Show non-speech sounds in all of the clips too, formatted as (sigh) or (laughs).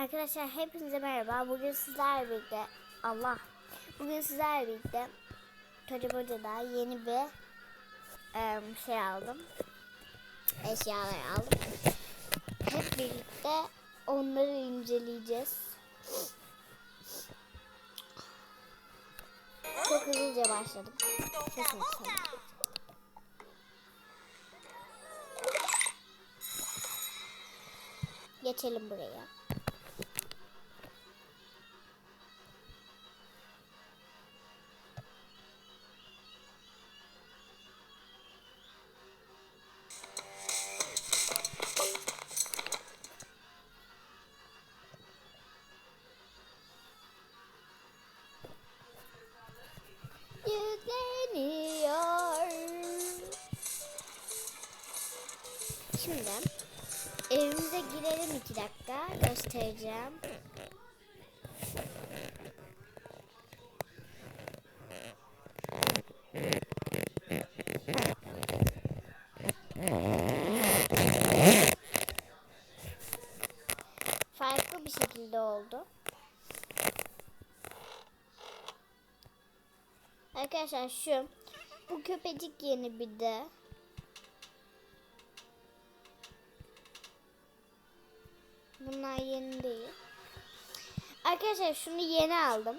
Arkadaşlar hepinize merhaba. Bugün sizlerle birlikte Allah. Bugün sizlerle birlikte Çocuk Hoca'da yeni bir em, şey aldım. Eşyalar aldım. Hep birlikte onları inceleyeceğiz. Çok hızlıca başladım. Sesini çalayım. Geçelim buraya. İki dakika göstereceğim. Farklı bir şekilde oldu. Arkadaşlar şu bu köpecik yeni bir de. Yeni değil. Arkadaşlar şunu yeni aldım.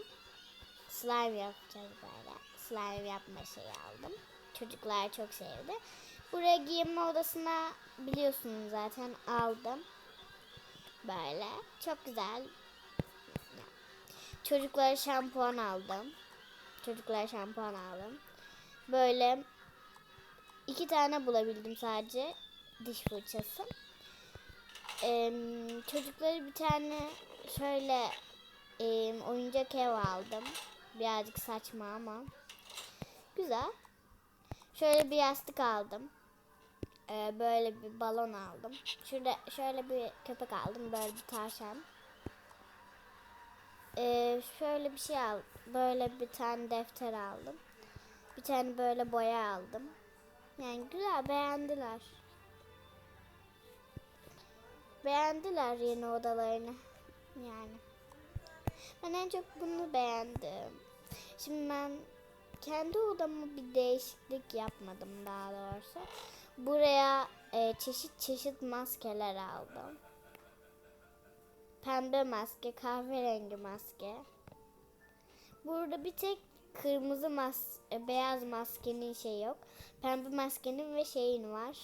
Slime yapacağız böyle. Slime yapma şeyi aldım. Çocuklar çok sevdi. Buraya giyinme odasına biliyorsunuz zaten aldım. Böyle. Çok güzel. Çocuklara şampuan aldım. Çocuklara şampuan aldım. Böyle iki tane bulabildim sadece diş fırçası. Ee, çocuklara bir tane şöyle e, oyuncak ev aldım. Birazcık saçma ama güzel. Şöyle bir yastık aldım. Ee, böyle bir balon aldım. Şurada şöyle bir köpek aldım. Böyle bir tavşan. Ee, şöyle bir şey al. Böyle bir tane defter aldım. Bir tane böyle boya aldım. Yani güzel beğendiler. Beğendiler yeni odalarını. Yani. Ben en çok bunu beğendim. Şimdi ben kendi odama bir değişiklik yapmadım daha doğrusu. Buraya e, çeşit çeşit maskeler aldım. Pembe maske, kahverengi maske. Burada bir tek kırmızı mas e, beyaz maskenin şey yok. Pembe maskenin ve şeyin var.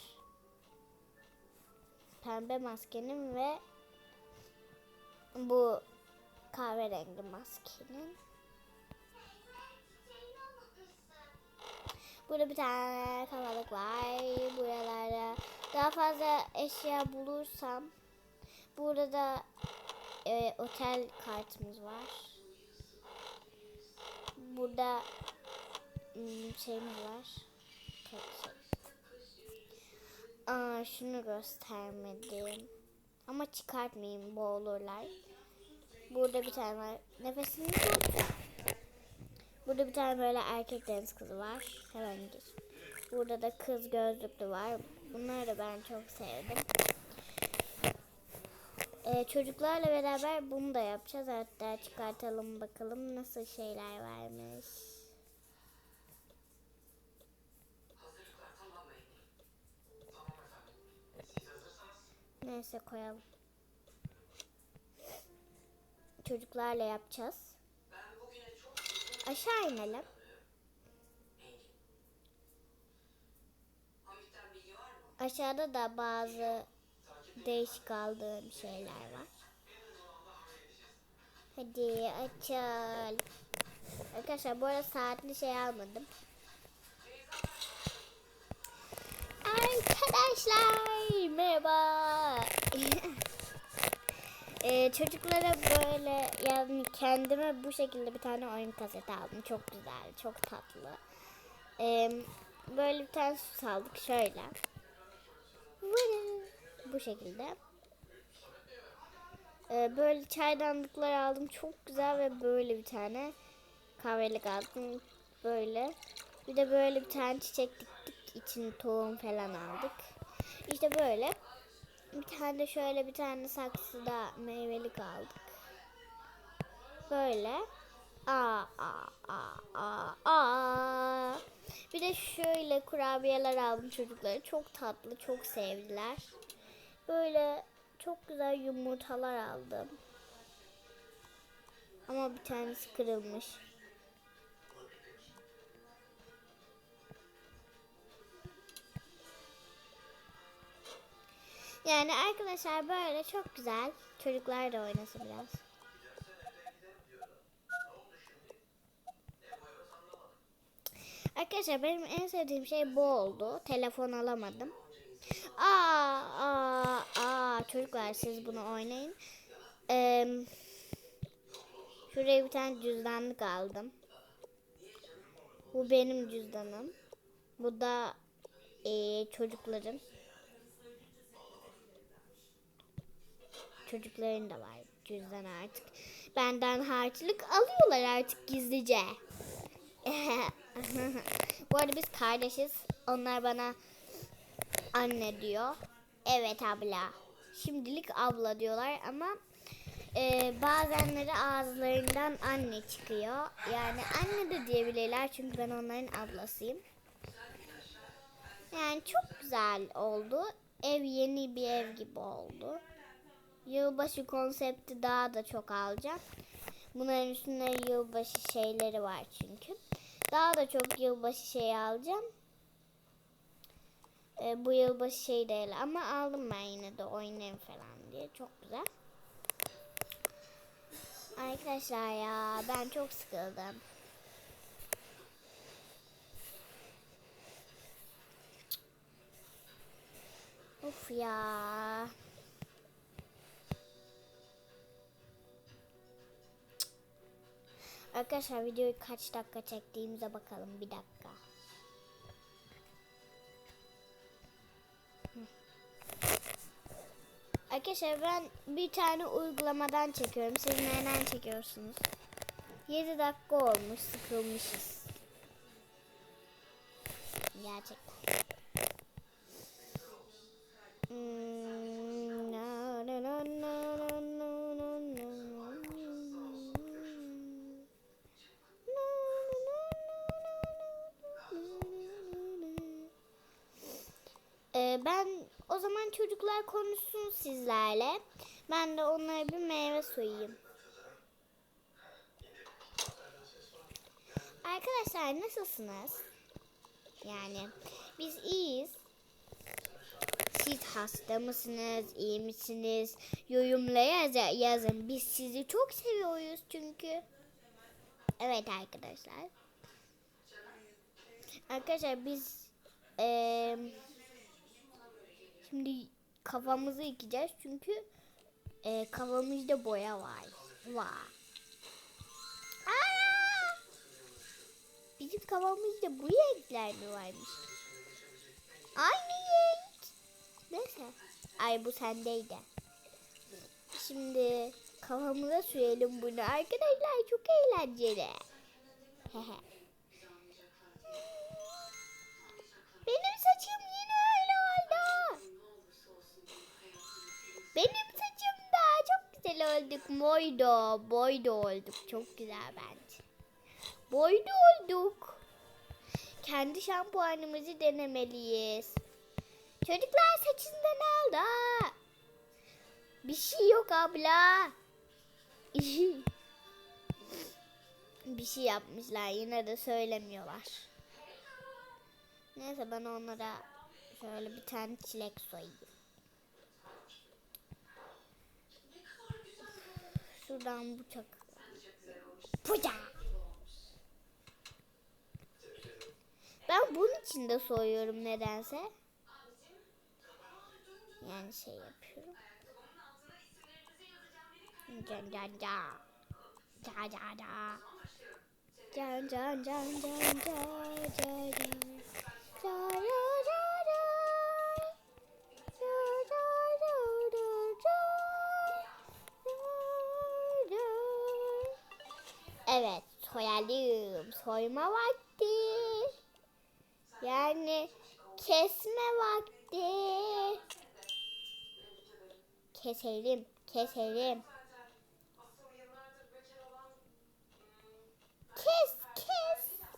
Pembe maskenin ve bu kahverengi maskenin. Burada bir tane kafalık var. Buralarda daha fazla eşya bulursam burada e, otel kartımız var. Burada hmm, şeyimiz var. Şey. Aa, şunu göstermedim. Ama çıkartmayayım boğulurlar. Burada bir tane var. Nefesini tut. Burada bir tane böyle erkek deniz kızı var. Hemen gir. Burada da kız gözlüklü var. Bunları da ben çok sevdim. Ee, çocuklarla beraber bunu da yapacağız. Hatta çıkartalım bakalım nasıl şeyler varmış. Neyse koyalım. Çocuklarla yapacağız. Aşağı inelim. Aşağıda da bazı değişik aldığım şeyler var. Hadi açıl. Arkadaşlar bu arada saatli şey almadım. Arkadaşlar merhaba. (laughs) Ee, çocuklara böyle yani kendime bu şekilde bir tane oyun kaseti aldım. Çok güzel, çok tatlı. Ee, böyle bir tane süs aldık şöyle. Bu şekilde. Ee, böyle çaydanlıklar aldım. Çok güzel ve böyle bir tane kahvelik aldım. Böyle. Bir de böyle bir tane çiçek diktik. İçine tohum falan aldık. İşte böyle. Bir tane şöyle bir tane saksıda meyvelik aldık. Böyle. Aa, aa, aa, aa, aa. Bir de şöyle kurabiyeler aldım çocuklara. Çok tatlı, çok sevdiler. Böyle çok güzel yumurtalar aldım. Ama bir tanesi kırılmış. Yani arkadaşlar böyle çok güzel. Çocuklar da oynasın biraz. Arkadaşlar benim en sevdiğim şey bu oldu. Telefon alamadım. Aa, aa, aa, çocuklar siz bunu oynayın. Ee, şuraya bir tane cüzdanlık aldım. Bu benim cüzdanım. Bu da ee, çocukların. Çocukların da var cüzdan artık. Benden harçlık alıyorlar artık gizlice. (laughs) Bu arada biz kardeşiz. Onlar bana anne diyor. Evet abla. Şimdilik abla diyorlar ama e, bazenleri ağızlarından anne çıkıyor. Yani anne de diyebilirler çünkü ben onların ablasıyım. Yani çok güzel oldu. Ev yeni bir ev gibi oldu. Yılbaşı konsepti daha da çok alacağım. Bunların üstünde yılbaşı şeyleri var çünkü. Daha da çok yılbaşı şeyi alacağım. Ee, bu yılbaşı şey değil ama aldım ben yine de oynayayım falan diye. Çok güzel. Arkadaşlar ya ben çok sıkıldım. Of ya. Arkadaşlar videoyu kaç dakika çektiğimize bakalım. Bir dakika. Arkadaşlar ben bir tane uygulamadan çekiyorum. Siz nereden çekiyorsunuz? 7 dakika olmuş. Sıkılmışız. Gerçekten. Hmm, ben o zaman çocuklar konuşsun sizlerle. Ben de onlara bir meyve soyayım. Arkadaşlar nasılsınız? Yani biz iyiyiz. Siz hasta mısınız? iyi misiniz? Yorumlara yaz- yazın. Biz sizi çok seviyoruz çünkü. Evet arkadaşlar. Arkadaşlar biz eee, kafamızı yıkayacağız çünkü eee, kafamızda boya var. Var. Aa! Bizim kafamızda bu renkler mi varmış? Aynı renk. Neyse. Ay bu sendeydi. Şimdi kafamıza sürelim bunu. Arkadaşlar çok eğlenceli. Hehe. (laughs) Benim saçım da çok güzel olduk. Boydo, boydo olduk. Çok güzel bence. Boydo olduk. Kendi şampuanımızı denemeliyiz. Çocuklar saçında ne oldu? Aa! Bir şey yok abla. (laughs) bir şey yapmışlar yine de söylemiyorlar. Neyse ben onlara şöyle bir tane çilek soyayım. Şuradan bıçak. Puca. Ben bunun için de soyuyorum nedense. Yani şey yapıyorum. Can can can. Ca ca ca. Can can can can ca ca ca. Ca ca. Evet, soyalım. Soyma vakti. Yani kesme vakti. Keselim, keselim. Kes, kes.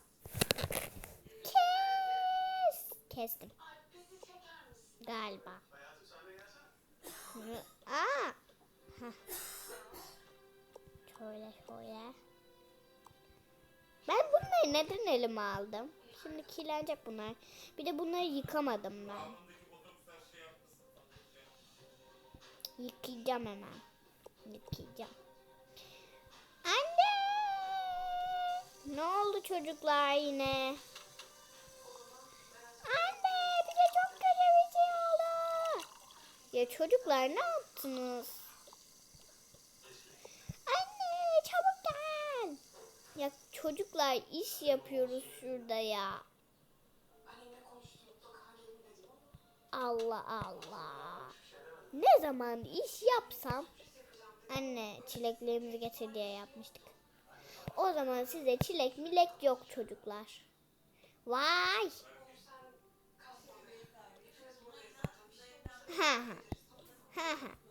Kes. Kestim. Galiba. Aa. Hah. Şöyle şöyle. Ben bunları neden elime aldım? Şimdi kirlenecek bunlar. Bir de bunları yıkamadım ben. Yıkayacağım hemen. Yıkayacağım. Anne! Ne oldu çocuklar yine? Anne bize çok kötü bir şey oldu. Ya çocuklar ne yaptınız? Anne çabuk gel. Ya çocuklar iş yapıyoruz şurada ya. Allah Allah. Ne zaman iş yapsam anne çileklerimizi getir diye yapmıştık. O zaman size çilek milek yok çocuklar. Vay. Ha ha. Ha ha.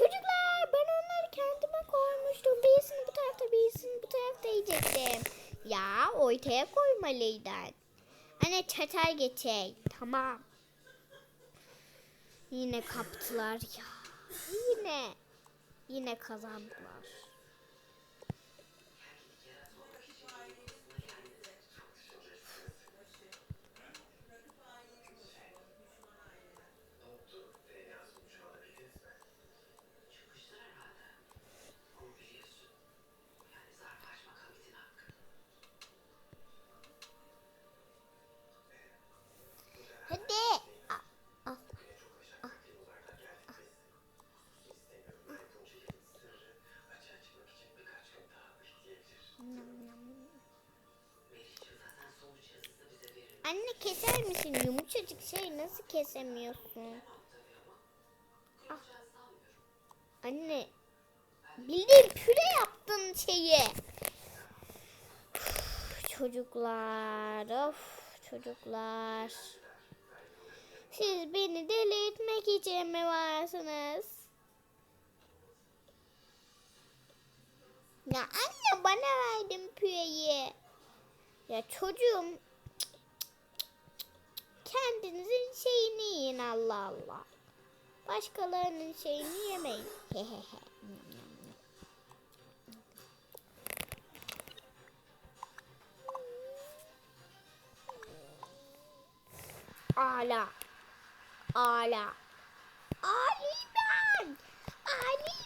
Çocuklar ben onları kendime koymuştum. Birisini bu tarafta birisini bu tarafta yiyecektim. Ya ortaya koymalıydın. Anne çatal getir. Tamam. Yine kaptılar ya. Yine. Yine kazandılar. Keser misin? Yumuşacık şey nasıl kesemiyorsun? Ah. Anne bildiğin püre yaptın şeyi. Üf, Çocuklar, of çocuklar. Siz beni deli etmek için mi varsınız? Ya anne bana verdin püreyi. Ya çocuğum kendinizin şeyini yiyin Allah Allah. Başkalarının şeyini yemeyin. (laughs) Hehehe. Ala. Ala. Ali ben. Ali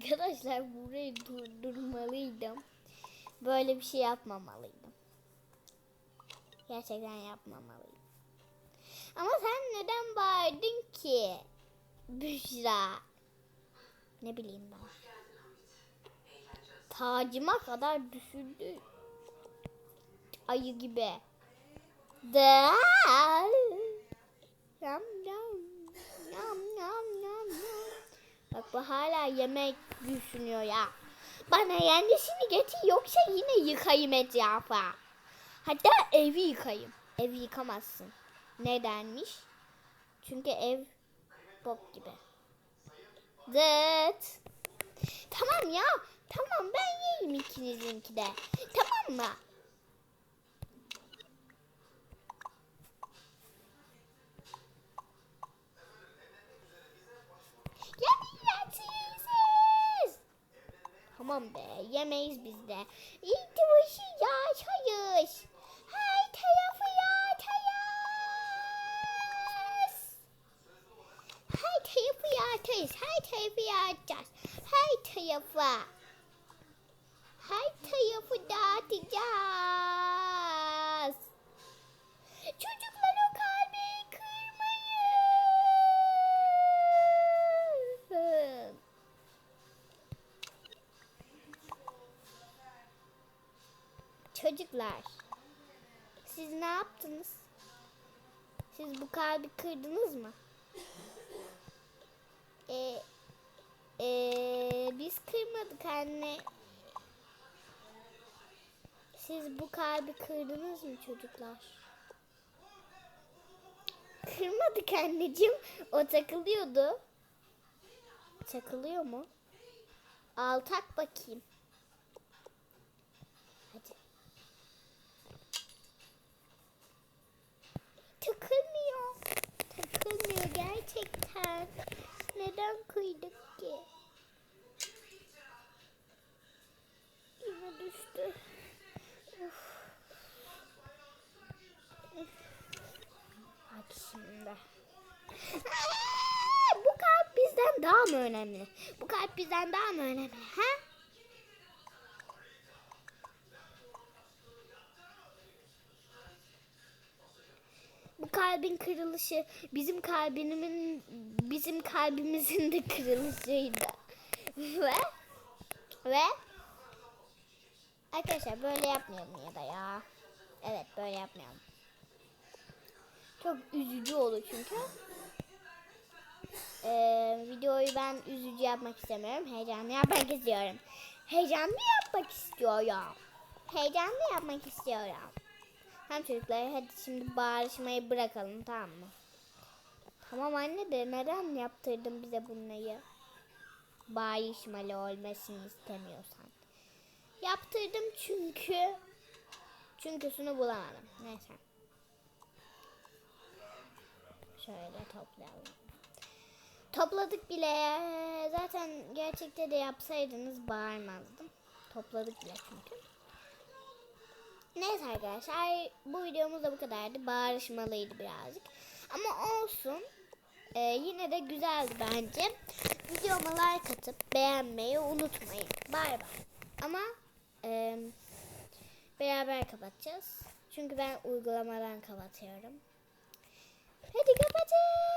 Arkadaşlar burayı durdurmalıydım. Böyle bir şey yapmamalıydım. Gerçekten yapmamalıydım. Ama sen neden bağırdın ki? Büşra. Ne bileyim ben. Tacıma kadar düşürdü. Ayı gibi. Da. Yam Bak bu hala yemek düşünüyor ya. Bana yenisini getir yoksa yine yıkayım etrafı. Hatta evi yıkayım. Evi yıkamazsın. Nedenmiş? Çünkü ev bok gibi. Zıt. Tamam ya. Tamam ben yiyeyim ikinizinki de. Tamam mı? Tamam be yemeyiz biz de. İlk başı yaşayız. Her tarafı yatayız. Her tarafı yatayız. Her tarafı yatacağız. Her tarafa. Her tarafı dağıtacağız. Kalbi kırdınız mı? Ee, ee, biz kırmadık anne. Siz bu kalbi kırdınız mı çocuklar? Kırmadık anneciğim. O takılıyordu. Takılıyor mu? Al tak bakayım. Gerçekten. Neden kıydık ki? Yine düştü. Uf. Bak şimdi. Bu kalp bizden daha mı önemli? Bu kalp bizden daha mı önemli? Ha? Kalbin kırılışı bizim kalbimin bizim kalbimizin de kırılışıydı. (laughs) Ve ve arkadaşlar böyle yapmayalım ya da ya. Evet böyle yapmayalım. Çok üzücü olur çünkü. Ee, videoyu ben üzücü yapmak istemiyorum. Heyecanlı yapmak istiyorum. Heyecanlı yapmak istiyorum. Heyecanlı yapmak istiyorum. Tamam çocuklar hadi şimdi bağırışmayı bırakalım tamam mı? Tamam anne de neden yaptırdın bize bunları? Bağırışmalı olmasını istemiyorsan. Yaptırdım çünkü çünküsünü bulamadım. Neyse. Şöyle toplayalım. Topladık bile. Zaten gerçekte de yapsaydınız bağırmazdım. Topladık bile çünkü. Neyse arkadaşlar bu videomuz da bu kadardı. Bağırışmalıydı birazcık. Ama olsun. Ee, yine de güzeldi bence. Videoma like atıp beğenmeyi unutmayın. Bay bay. Ama e, beraber kapatacağız. Çünkü ben uygulamadan kapatıyorum. Hadi kapatın.